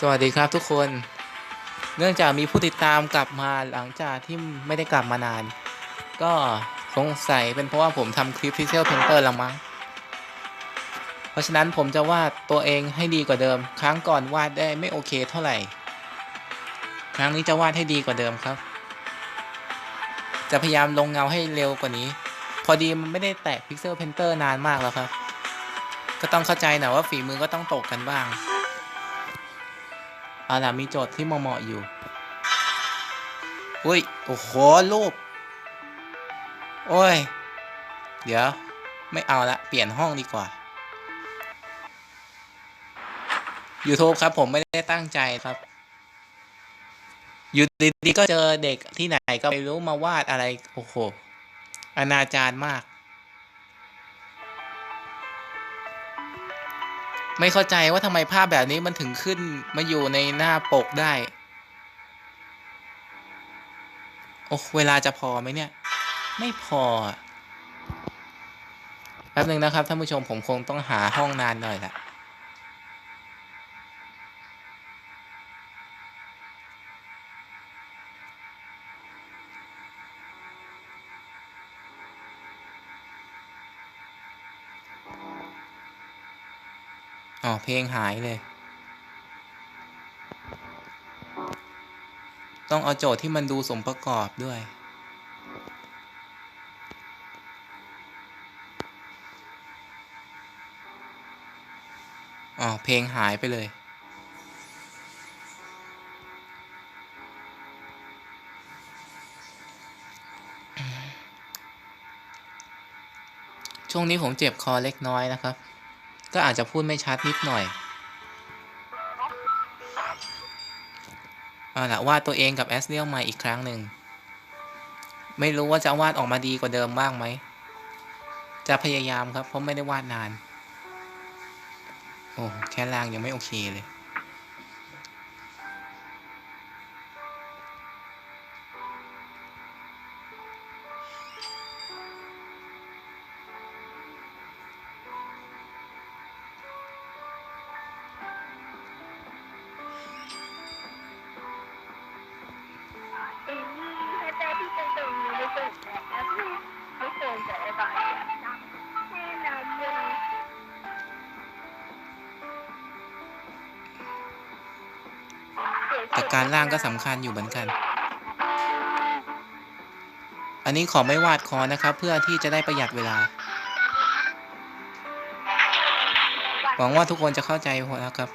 สวัสดีครับทุกคน เนื่องจากมีผู้ติดตามกลับมาหลังจากที่ไม่ได้กลับมานาน ก็สงสัยเป็นเพราะว่าผมทำคลิป Pixel Painter ละมั้ง เพราะฉะนั้นผมจะวาดตัวเองให้ดีกว่าเดิม ครั้งก่อนวาดได้ไม่โอเคเท่าไหร่ ครั้งนี้จะวาดให้ดีกว่าเดิมครับ จะพยายามลงเงาให้เร็วกว่านี้ พอดีมันไม่ได้แตะ Pixel Painter นานมากแล้วครับ ก็ต้องเข้าใจหน่อยว่าฝีมือก็ต้องตกกันบ้าง เอาล่ะมีโจทย์ที่เหมาะๆอยู่ อุ้ย โอ้โห รูป โอ้ย เดี๋ยว ไม่เอาละ เปลี่ยนห้องดีกว่า YouTube ครับ ผมไม่ได้ตั้งใจครับ อยู่ดีๆก็เจอเด็กที่ไหนก็ไม่รู้มาวาดอะไร โอ้โห อนาจารมาก ไม่เข้าใจว่าทำไมภาพแบบนี้มันถึงขึ้นมาอยู่ในหน้าปกได้ โอ้เวลาจะพอไหมเนี่ย ไม่พอ แป๊บหนึ่งนะครับท่านผู้ชมผมคงต้องหาห้องนานหน่อยละ อ๋อเพลงหายเลย ต้องเอาโจทย์ที่มันดูสมประกอบด้วย อ๋อ เพลงหายไปเลย ช่วงนี้ผมเจ็บคอเล็กน้อยนะครับ ก็อาจจะพูดไม่ชัดนิดหน่อยเอาละวาดตัวเองกับแอสเรียลมาอีกครั้งหนึ่ง ไม่รู้ว่าจะวาดออกมาดีกว่าเดิมบ้างไหม จะพยายามครับ เพราะไม่ได้วาดนาน โอ้แค่ล่างยังไม่โอเคเลย แต่การล่างก็สำคัญอยู่เหมือนกัน อันนี้ขอไม่วาดคอนะครับ เพื่อที่จะได้ประหยัดเวลา หวังว่าทุกคนจะเข้าใจพอนะครับ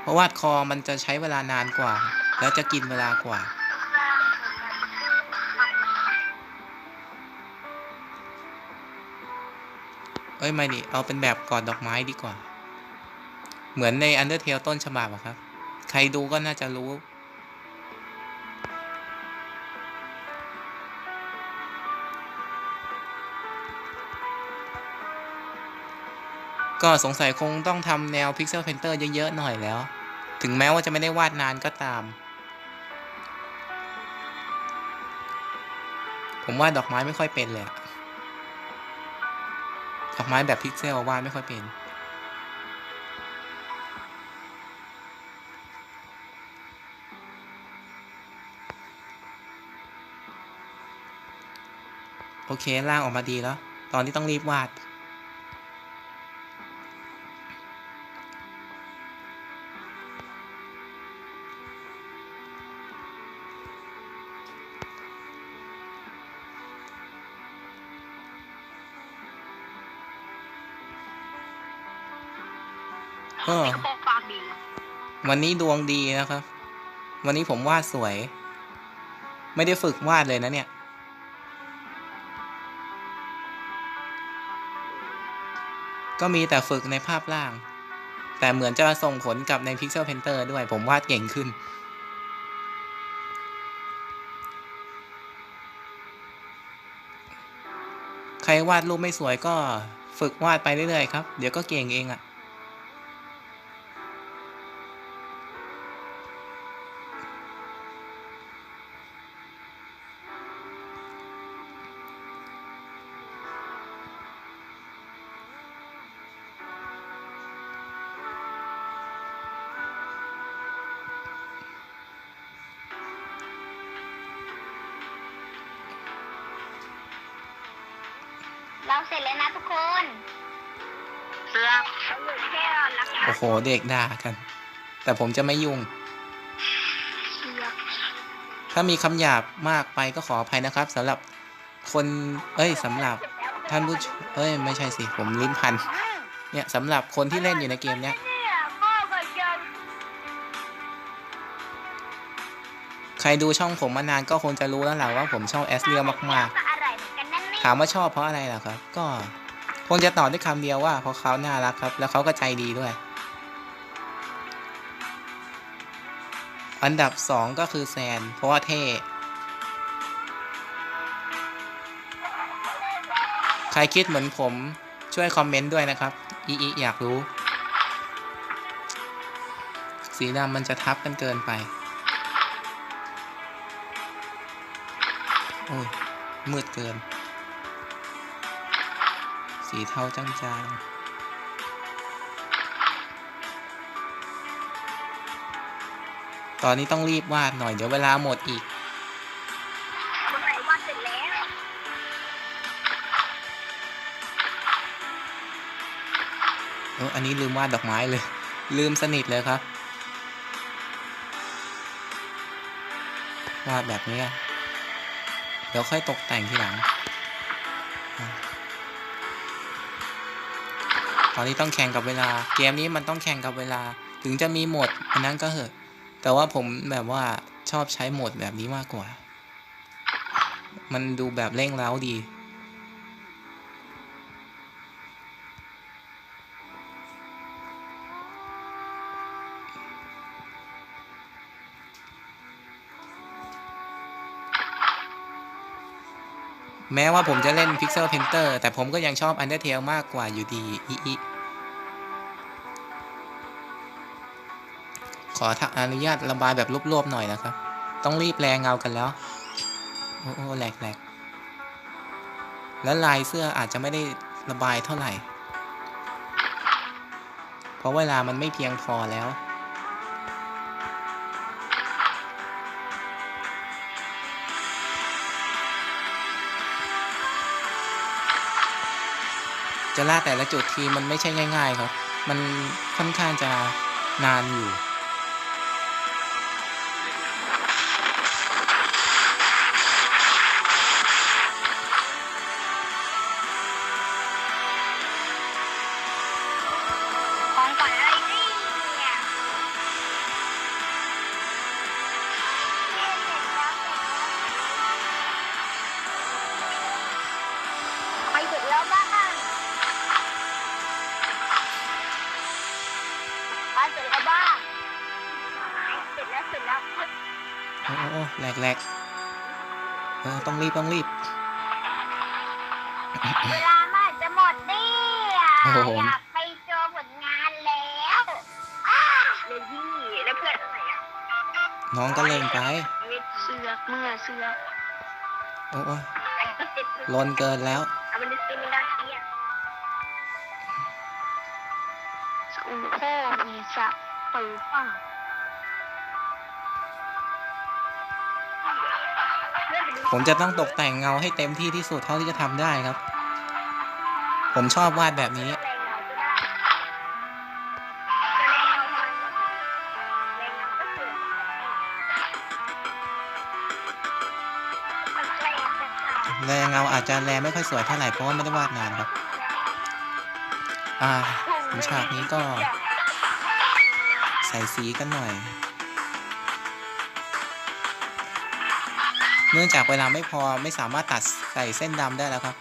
เพราะวาดคอมันจะใช้เวลานานกว่า แล้วจะกินเวลากว่าเอ้ย ไม่ดิเอาเป็นแบบกอดดอกไม้ดีกว่า เหมือนใน Undertale ต้นฉบับอะครับ ใครดูก็น่าจะรู้ ก็สงสัยคงต้องทำแนว Pixel Painter เยอะ ๆ หน่อยแล้ว ถึงแม้ว่าจะไม่ได้วาดนานก็ตาม ผมวาดดอกไม้ไม่ค่อยเป็นเลยดอกไม้แบบพิกเซลวาดไม่ค่อยเป็น อเคล่างออกมาดีแล้ว ตอนนี้ต้องรีบวาดเออโคกปากดีวันนี้ดวงดีนะครับ วันนี้ผมวาดสวย ไม่ได้ฝึกวาดเลยนะเนี่ย ก็มีแต่ฝึกในภาพล่าง แต่เหมือนจะส่งผลกับใน Pixel Painter ด้วยผมวาดเก่งขึ้น ใครวาดรูปไม่สวยก็ฝึกวาดไปเรื่อยๆครับ เดี๋ยวก็เก่งเองอะ่ะ เราเสร็จแล้วนะทุกคนเสือกเขาอยู่แค่รักษาโอ้โหเด็กด่ากัน แต่ผมจะไม่ยุ่ง เสือกถ้ามีคำหยาบมากไปก็ขออภัยนะครับสำหรับคนเอ้ยสำหรับท่านผู้ชมเอ้ยไม่ใช่สิผมลิ้นพันเนี่ยสำหรับคนที่เล่นอยู่ในเกมเนี้ยเนี่ยพ่อก็จะใครดูช่องผมมานานก็คงจะรู้แล้วแหละว่าผมชอบแอสเรียมากก็อร่อยเหมือนกันนั่นนี่ๆ ถามว่าชอบเพราะอะไรล่ะครับ ก็คงจะตอบด้วยคำเดียวว่าเพราะเขาน่ารักครับ แล้วเขาก็ใจดีด้วย อันดับสองก็คือแซน เพราะว่าเท่ใครคิดเหมือนผมช่วยคอมเมนต์ด้วยนะครับอีอีอยากรู้ สีดำมันจะทับกันเกินไป โอ้ยมืดเกิน สีเทาจางๆตอนนี้ต้องรีบวาดหน่อยเดี๋ยวเวลาหมดอีกคนไหนว่าเสร็จแล้ว เอออันนี้ลืมวาดดอกไม้เลย ลืมสนิทเลยครับ วาดแบบนี้อะเดี๋ยวค่อยตกแต่งทีหลังอะ ตอนนี้ต้องแข่งกับเวลา เกมนี้มันต้องแข่งกับเวลา ถึงจะมีโหมดอันนั้นก็เหอะ แต่ว่าผมแบบว่าชอบใช้โหมดแบบนี้มากกว่า มันดูแบบเร่งเร้าดี แม้ว่าผมจะเล่น Pixel Painter แต่ผมก็ยังชอบ Undertale มากกว่าอยู่ดีอีอีขออนุญาตระบายแบบรวบๆหน่อยนะครับ ต้องรีบแรงเงากันแล้ว โอ้โอ้แหลกแหลกแล้วลายเสื้ออาจจะไม่ได้ระบายเท่าไหร่ เพราะเวลามันไม่เพียงพอแล้ว จะล่าแต่ละจุดทีมันไม่ใช่ง่าย ๆ ครับ มันค่อนข้างจะนานอยู่ แหลกแหลกเออต้องรีบต้องรีบ เวลามากจะหมดเนี่ยโอ้โห อยากไปโชว์ผลงานแล้วอ้าเลยพี่แล้วเพื่อนอะไรอะน้องก็เล่งไปเสือกเมื่อเสือกโอ้โอ้ไอ้ก็ติดลนเกินแล้ว เอามันซื้อไม่ได้เนี่ยสุโคมีสักปืนป่า ผมจะต้องตกแต่งเงาให้เต็มที่ที่สุดเท่าที่จะทำได้ครับ ผมชอบวาดแบบนี้ แรงเงาอาจจะแรงไม่ค่อยสวยเท่าไหร่เพราะว่าไม่ได้วาดนานครับ อ่าฉากนี้ก็ ใส่สีกันหน่อย เนื่องจากเวลาไม่พอไม่สามารถตัดใส่เส้นดำได้แล้วครับ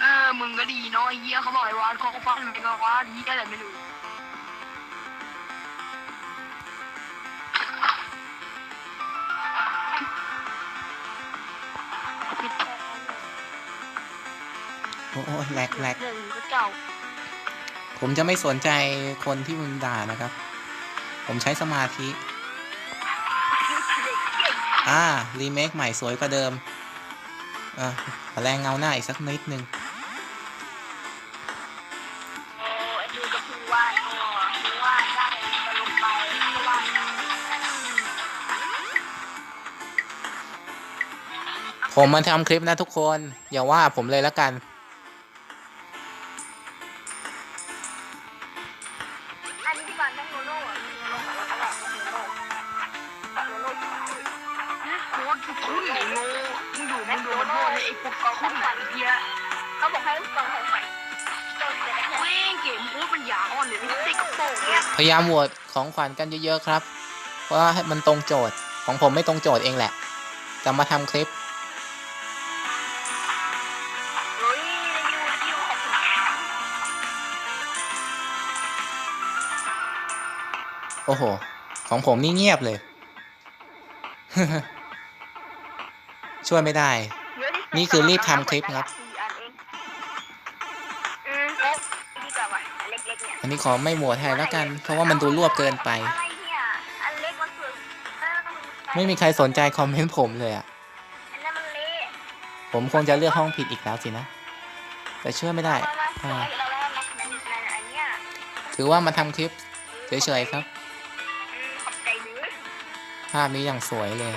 เออ มึงก็ดีเนาะไอ้เหี้ยเขาบอกไอ้วานเขาก็ฟังไม่ก็วาดเหี้ยอะไรไม่รู้ อ้โอ้แหลกแหลกเรื่องก็เจ้าผมจะไม่สนใจคนที่มึงด่านะครับ ผมใช้สมาธิ อ่า รีเมคใหม่สวยกว่าเดิมอะขอแรงเงาหน้าอีกสักนิดนึงโอ้ไอ้ดูกับผู้ว่าโอ้ผู้ว่าได้ก็ลงไปผู้ว่าผมมาทำคลิปนะทุกคน อย่าว่าผมเลยละกัน บานต้องโนโน่อะโนโน่กับอะไรโคตรคุ้นไอ้โง่มึงดูมึงดูมันโทษเลยไอ้พวกกองคุ้นไหนเฮียเขาบอกให้กองไฟไฟโดนเด็กแม่งเกมโคตรปัญญาอ่อนเลยไม่ได้กระโปรงเนี่ยพยายามโหวตของขวัญกันเยอะๆครับ เพราะว่ามันตรงโจทย์ของผมไม่ตรงโจทย์เองแหละ จะมาทำคลิป อ้โห ของผมนี่เงียบเลย ช่วยไม่ได้ นี่คือรีบทำคลิปครับอืมเอ๊ะดีกว่าว่ะอันเล็กๆเนี่ยอันนี้ขอไม่โหวตให้แล้วกัน เพราะว่ามันดูรวบเกินไปอะไรเนี่ยอันเล็กมันสวยเออมันไม่มีใครสนใจคอมเมนต์ผมเลยอะอันนั้นมันเละผมคงจะเลือกห้องผิดอีกแล้วสินะ แต่เชื่อไม่ได้เราว่าสอ่าวยเราว่ามันนั่นนั่นอันเนี้ยถือว่ามาทำคลิปเฉยๆครับ ภาพนี้อย่างสวยเลย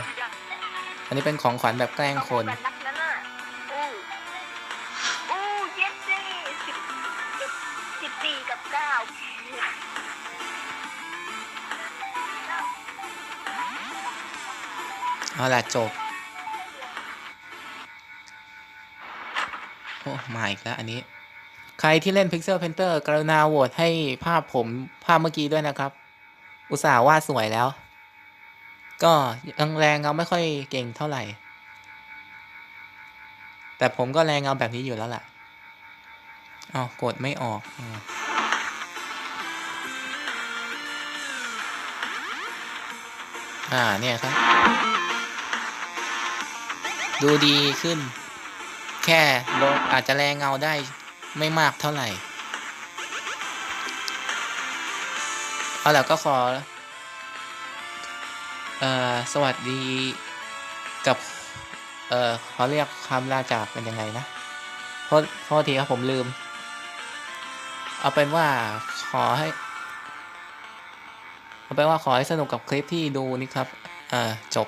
อันนี้เป็นของขวัญแบบแกล้งคนเย็ดซี่สิบสิบสิบสี่กับเก้าเอาล่ะจบ โอ้มาอีกแล้วอันนี้ ใครที่เล่น Pixel Painter กรุณาโหวตให้ภาพผมภาพเมื่อกี้ด้วยนะครับ อุตส่าห์วาดสวยแล้ว ก็ยังแรงเงาไม่ค่อยเก่งเท่าไหร่ แต่ผมก็แรงเงาแบบนี้อยู่แล้วล่ะอ้าวกดไม่ออกออ่าเนี่ยครับ ดูดีขึ้น แค่ลดอาจจะแรงเงาได้ไม่มากเท่าไหร่ เอาล่ะก็ขอ เอ่อสวัสดีกับ เอ่อเขาเรียกคำลาจากเป็นยังไงนะโทษโทษทีครับผมลืม เอาเป็นว่าขอให้ เอาเป็นว่าขอให้สนุกกับคลิปที่ดูนี่ครับ อ่าจบ